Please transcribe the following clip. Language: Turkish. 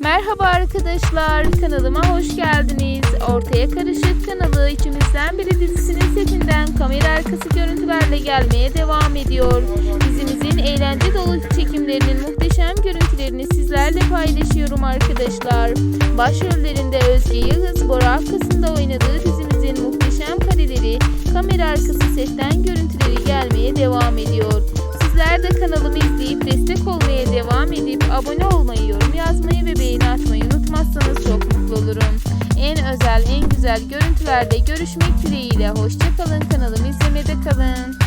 Merhaba arkadaşlar, kanalıma hoş geldiniz. Ortaya Karışık kanalı içimizden biri dizisinin setinden kamera arkası görüntülerle gelmeye devam ediyor. Dizimizin eğlence dolu çekimlerinin muhteşem görüntülerini sizlerle paylaşıyorum arkadaşlar. Başrollerinde Özge Yıldız, Bora Akkas'ın oynadığı dizimizin muhteşem kareleri, kamera arkası setten görüntüleri gelmeye devam ediyor. Sizler de kanalımı izleyip destek edip abone olmayı, yorum yazmayı ve beğeni atmayı unutmazsanız çok mutlu olurum. En özel, en güzel görüntülerde görüşmek dileğiyle. Hoşçakalın kanalımı izlemede kalın.